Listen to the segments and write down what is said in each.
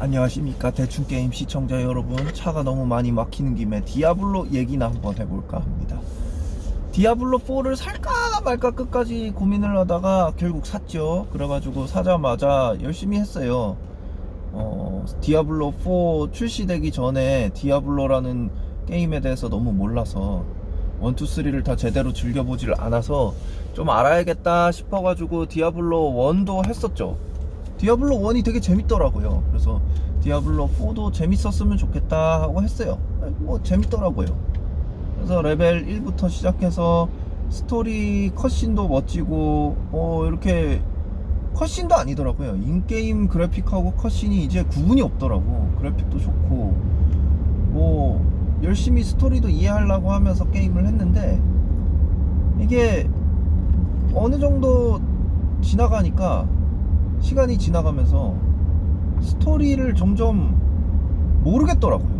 안녕하십니까. 대충게임 시청자 여러분. 차가 너무 많이 막히는 김에 디아블로 얘기나 한번 해볼까 합니다. 디아블로 4를 살까 말까 끝까지 고민을 하다가 결국 샀죠. 그래가지고 사자마자 열심히 했어요. 어, 디아블로 4 출시되기 전에 디아블로라는 게임에 대해서 너무 몰라서 1, 2, 3를 다 제대로 즐겨보질 않아서 좀 알아야겠다 싶어가지고 디아블로 1도 했었죠 디아블로 1이 되게 재밌더라고요. 그래서 디아블로 4도 재밌었으면 좋겠다 하고 했어요. 뭐 재밌더라고요. 그래서 레벨 1부터 시작해서 스토리 컷신도 멋지고 뭐 이렇게 컷신도 아니더라고요. 인게임 그래픽하고 컷신이 이제 구분이 없더라고. 그래픽도 좋고 뭐 열심히 스토리도 이해하려고 하면서 게임을 했는데 이게 어느 정도 지나가니까 시간이 지나가면서 스토리를 점점 모르겠더라고요.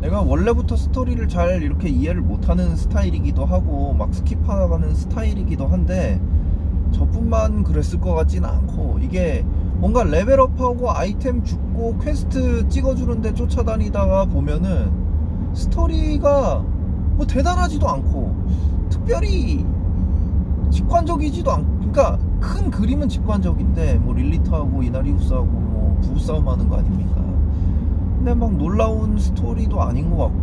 내가 원래부터 스토리를 잘 이렇게 이해를 못하는 스타일이기도 하고 막 스킵하는 스타일이기도 한데 저뿐만 그랬을 것 같지는 않고 이게 뭔가 레벨업하고 아이템 줍고 퀘스트 찍어주는데 쫓아다니다가 보면은 스토리가 뭐 대단하지도 않고 특별히 직관적이지도 않고 그러니까 큰 그림은 직관적인데 뭐 릴리트하고 이나리우스하고 뭐 부부싸움 하는 거 아닙니까? 근데 막 놀라운 스토리도 아닌 것 같고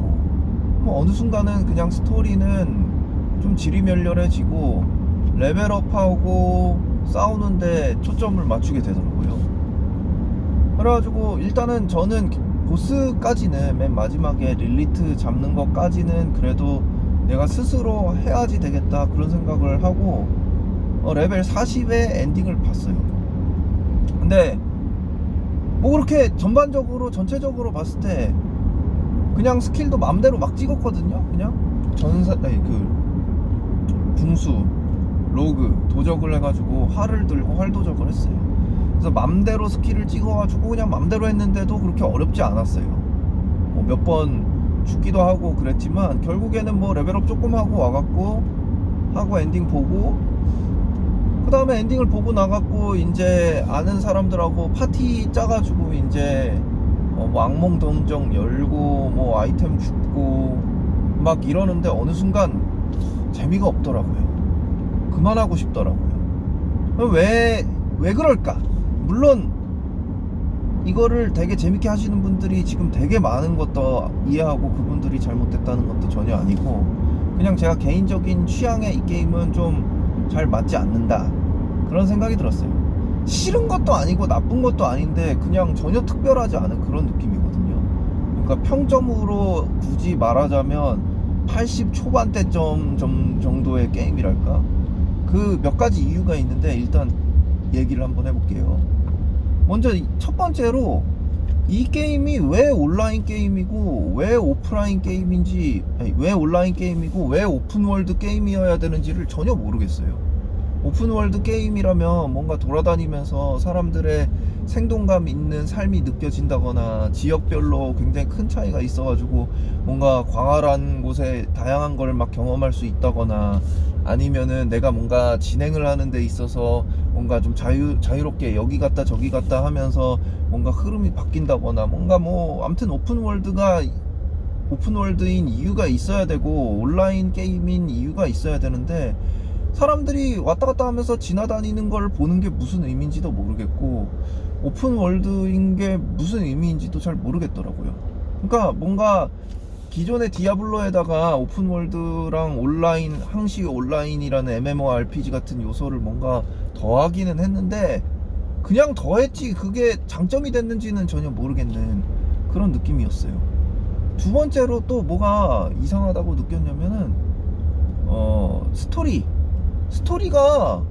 뭐 어느 순간은 그냥 스토리는 좀 지리멸렬해지고 레벨업하고 싸우는데 초점을 맞추게 되더라고요. 그래가지고 일단은 저는 보스까지는 맨 마지막에 릴리트 잡는 것까지는 그래도 내가 스스로 해야지 되겠다 그런 생각을 하고 어, 레벨 40의 엔딩을 봤어요. 근데 뭐 그렇게 전반적으로 전체적으로 봤을 때 그냥 스킬도 맘대로 막 찍었거든요. 그냥 전사 아니 그 궁수 로그 도적을 해가지고 활을 들고 활 도적을 했어요. 그래서 맘대로 스킬을 찍어가지고 그냥 맘대로 했는데도 그렇게 어렵지 않았어요. 뭐 몇 번 죽기도 하고 그랬지만 결국에는 뭐 레벨업 조금 하고 와갖고 하고 엔딩 보고 그 다음에 엔딩을 보고 나갔고 이제 아는 사람들하고 파티 짜가지고 이제 어 뭐 악몽 동정 열고 뭐 아이템 줍고 막 이러는데 어느 순간 재미가 없더라고요. 그만하고 싶더라고요. 왜, 왜 그럴까? 물론 이거를 되게 재밌게 하시는 분들이 지금 되게 많은 것도 이해하고 그분들이 잘못됐다는 것도 전혀 아니고 그냥 제가 개인적인 취향에 이 게임은 좀 잘 맞지 않는다. 그런 생각이 들었어요. 싫은 것도 아니고 나쁜 것도 아닌데 그냥 전혀 특별하지 않은 그런 느낌이거든요. 그러니까 평점으로 굳이 말하자면 80 초반대점 점 정도의 게임이랄까? 그 몇 가지 이유가 있는데 일단 얘기를 한번 해볼게요. 먼저 첫 번째로 이 게임이 왜 온라인 게임이고 왜 오프라인 게임인지 아니, 왜 온라인 게임이고 왜 오픈월드 게임이어야 되는지를 전혀 모르겠어요. 오픈월드 게임이라면 뭔가 돌아다니면서 사람들의 생동감 있는 삶이 느껴진다거나 지역별로 굉장히 큰 차이가 있어가지고 뭔가 광활한 곳에 다양한 걸 막 경험할 수 있다거나 아니면은 내가 뭔가 진행을 하는 데 있어서 뭔가 좀 자유, 자유롭게 여기 갔다 저기 갔다 하면서 뭔가 흐름이 바뀐다거나 뭔가 뭐 아무튼 오픈 월드가 오픈 월드인 이유가 있어야 되고 온라인 게임인 이유가 있어야 되는데 사람들이 왔다 갔다 하면서 지나다니는 걸 보는 게 무슨 의미인지도 모르겠고 오픈 월드인 게 무슨 의미인지도 잘 모르겠더라고요. 그러니까 뭔가 기존의 디아블로에다가 오픈월드랑 온라인 항시 온라인이라는 MMORPG 같은 요소를 뭔가 더하기는 했는데 그냥 더했지 그게 장점이 됐는지는 전혀 모르겠는 그런 느낌이었어요. 두 번째로 또 뭐가 이상하다고 느꼈냐면은 어 스토리 스토리가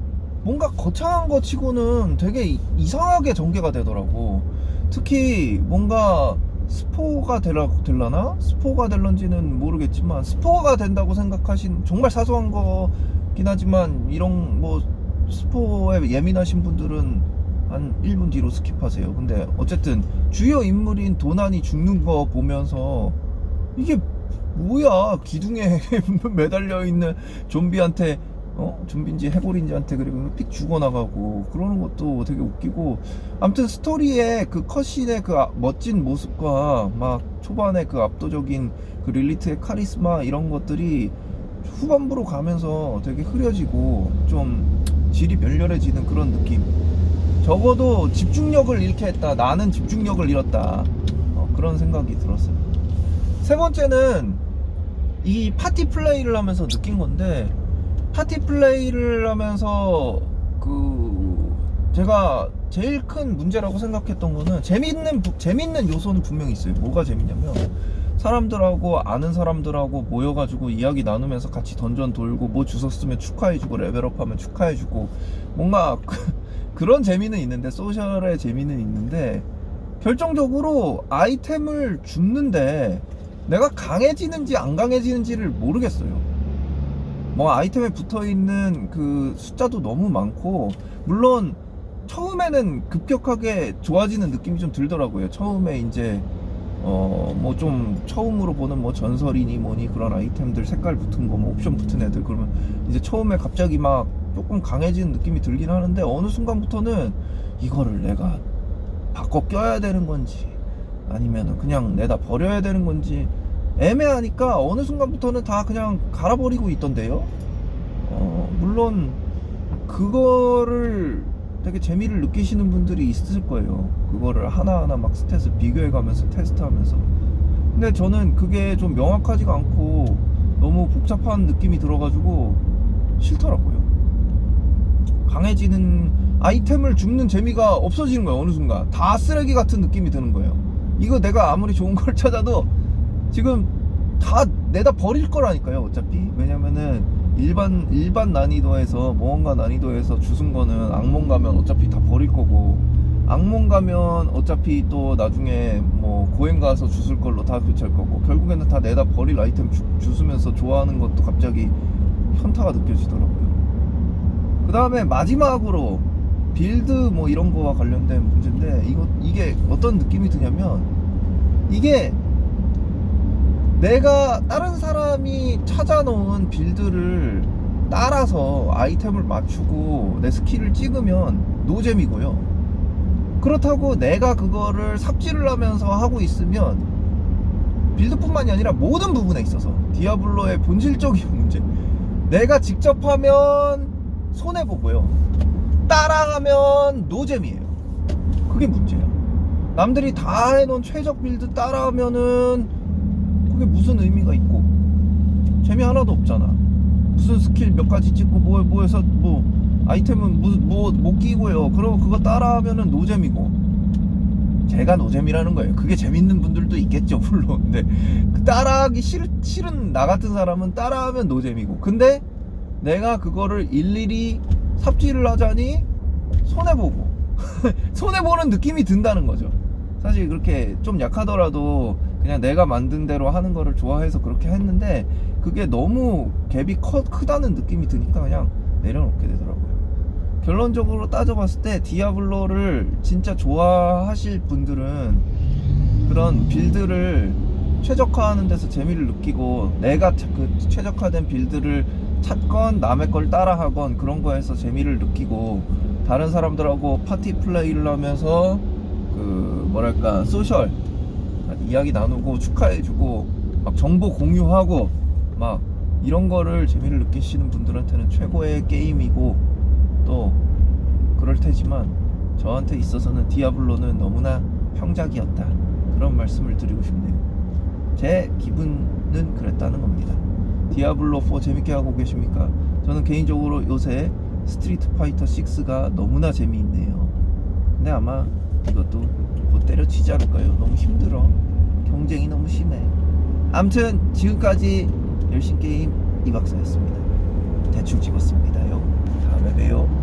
뭔가 거창한 거 치고는 되게 이상하게 전개가 되더라고. 특히 뭔가 스포가 될라, 될라나? 스포가 될런지는 모르겠지만 스포가 된다고 생각하신 정말 사소한 거긴 하지만 이런 뭐 스포에 예민하신 분들은 한 1분 뒤로 스킵하세요. 근데 어쨌든 주요 인물인 도난이 죽는 거 보면서 이게 뭐야 기둥에 매달려 있는 좀비한테 어? 준빈지 해골인지한테 그리고 픽 죽어나가고 그러는 것도 되게 웃기고. 아무튼 스토리의 그 컷신의 그 아- 멋진 모습과 막 초반에 그 압도적인 그 릴리트의 카리스마 이런 것들이 후반부로 가면서 되게 흐려지고 좀 질이 멸렬해지는 그런 느낌. 적어도 집중력을 잃게 했다. 나는 집중력을 잃었다. 어, 그런 생각이 들었어요. 세 번째는 이 파티 플레이를 하면서 느낀 건데 파티 플레이를 하면서 그 제가 제일 큰 문제라고 생각했던 거는 재밌는 부- 재밌는 요소는 분명히 있어요. 뭐가 재밌냐면 사람들하고 아는 사람들하고 모여가지고 이야기 나누면서 같이 던전 돌고 뭐 주웠으면 축하해주고 레벨업하면 축하해주고 뭔가 그- 그런 재미는 있는데 소셜의 재미는 있는데 결정적으로 아이템을 줍는데 내가 강해지는지 안 강해지는지를 모르겠어요. 뭐 아이템에 붙어 있는 그 숫자도 너무 많고 물론 처음에는 급격하게 좋아지는 느낌이 좀 들더라고요. 처음에 이제 어 뭐 좀 처음으로 보는 뭐 전설이니 뭐니 그런 아이템들 색깔 붙은 거 뭐 옵션 붙은 애들 그러면 이제 처음에 갑자기 막 조금 강해지는 느낌이 들긴 하는데 어느 순간부터는 이거를 내가 바꿔 껴야 되는 건지 아니면은 그냥 내다 버려야 되는 건지 애매하니까 어느 순간부터는 다 그냥 갈아버리고 있던데요. 어, 물론 그거를 되게 재미를 느끼시는 분들이 있을 거예요. 그거를 하나하나 막 스탯을 비교해가면서 테스트하면서. 근데 저는 그게 좀 명확하지가 않고 너무 복잡한 느낌이 들어가지고 싫더라고요. 강해지는 아이템을 줍는 재미가 없어지는 거예요. 어느 순간 다 쓰레기 같은 느낌이 드는 거예요. 이거 내가 아무리 좋은 걸 찾아도 지금 다 내다 버릴 거라니까요. 어차피 왜냐면은 일반 일반 난이도에서 모험가 난이도에서 주순 거는 악몽 가면 어차피 다 버릴 거고 악몽 가면 어차피 또 나중에 뭐 고행 가서 주술 걸로 다 교체할 거고 결국에는 다 내다 버릴 아이템 주, 주스면서 좋아하는 것도 갑자기 현타가 느껴지더라고요. 그 다음에 마지막으로 빌드 뭐 이런 거와 관련된 문제인데 이거 이게 어떤 느낌이 드냐면 이게 내가 다른 사람이 찾아놓은 빌드를 따라서 아이템을 맞추고 내 스킬을 찍으면 노잼이고요. 그렇다고 내가 그거를 삽질을 하면서 하고 있으면 빌드뿐만이 아니라 모든 부분에 있어서 디아블로의 본질적인 문제. 내가 직접 하면 손해 보고요. 따라하면 노잼이에요. 그게 문제야. 남들이 다 해놓은 최적 빌드 따라하면은 그게 무슨 의미가 있고 재미 하나도 없잖아. 무슨 스킬 몇 가지 찍고 뭐 뭐 해서 뭐 아이템은 뭐못 끼고요. 그러고 그거 따라하면은 노잼이고. 제가 노잼이라는 거예요. 그게 재밌는 분들도 있겠죠, 물론. 근데 그 따라하기 싫, 싫은 나 같은 사람은 따라하면 노잼이고. 근데 내가 그거를 일일이 삽질을 하자니 손해보고. 손해보는 느낌이 든다는 거죠. 사실 그렇게 좀 약하더라도 그냥 내가 만든 대로 하는 거를 좋아해서 그렇게 했는데 그게 너무 갭이 커, 크다는 느낌이 드니까 그냥 내려놓게 되더라고요. 결론적으로 따져봤을 때 디아블로를 진짜 좋아하실 분들은 그런 빌드를 최적화하는 데서 재미를 느끼고 내가 차- 그 최적화된 빌드를 찾건 남의 걸 따라하건 그런 거에서 재미를 느끼고 다른 사람들하고 파티 플레이를 하면서 그 뭐랄까 소셜 이야기 나누고 축하해주고 막 정보 공유하고 막 이런 거를 재미를 느끼시는 분들한테는 최고의 게임이고 또 그럴 테지만 저한테 있어서는 디아블로는 너무나 평작이었다. 그런 말씀을 드리고 싶네요. 제 기분은 그랬다는 겁니다. 디아블로 4 재밌게 하고 계십니까? 저는 개인적으로 요새 스트리트 파이터 6가 너무나 재미있네요. 근데 아마 이것도 곧 때려치지 않을까요? 너무 힘들어 경쟁이 너무 심해. 암튼 지금까지 열심게임 이박사였습니다. 대충 찍었습니다요. 다음에 봬요